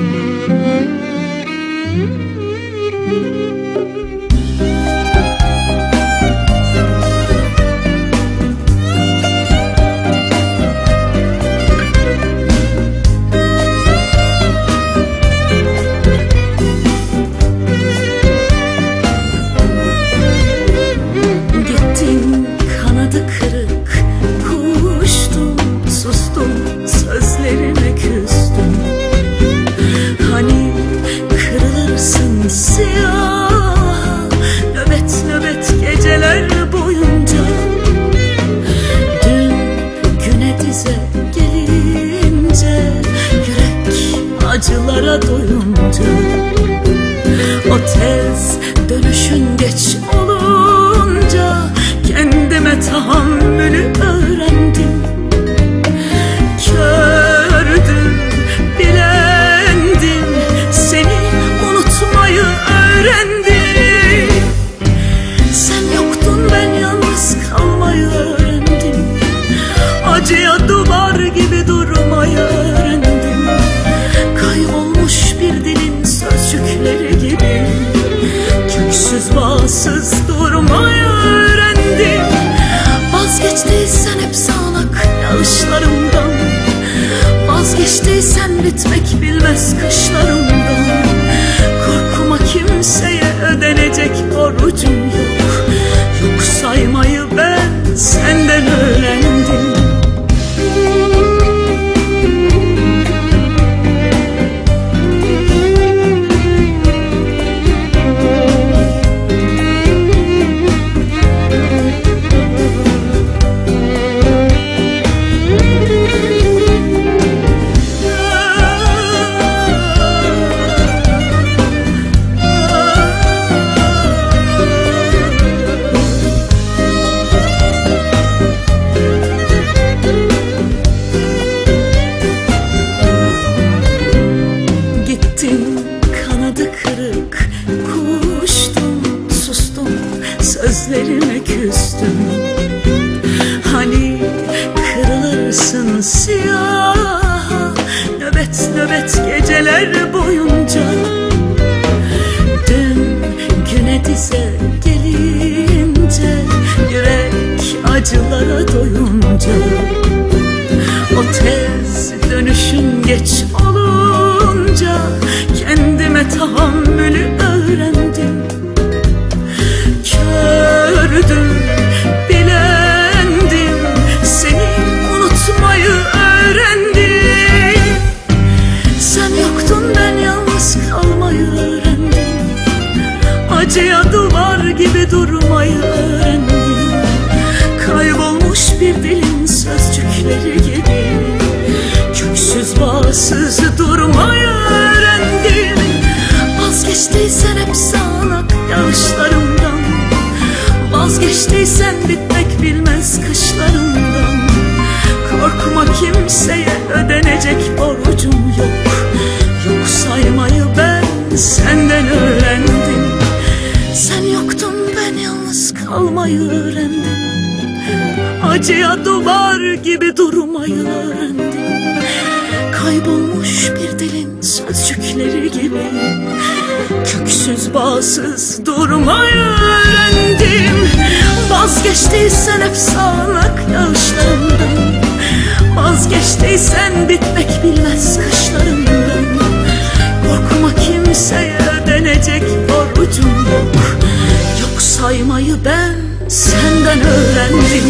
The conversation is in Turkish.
Mm-hmm. Acılara doyunca o Bağsız durmayı öğrendim. Vazgeçtiysen hep sağanak yağışlarımdan Vazgeçtiysen bitmek bilmez kışlarımdan sözlerime küstüm Acıya duvar gibi durmayı öğrendim Kaybolmuş bir dilin sözcükleri gibi. Köksüz bağsız durmayı öğrendim. Vazgeçtiysen hep sağanak yağışlarımdan Vazgeçtiysen bitmek bilmez kışlarımdan Korkma kimseye ödenecek öğrendim. Acıya duvar gibi durmayı öğrendim. Kaybolmuş bir dilin sözcükleri gibi Köksüz bağsız durmayı öğrendim. Vazgeçtiysen hep sağanak yağışlarımdan Vazgeçtiysen bitmek bilmez kışlarımdan. Korkma kimseye Andy.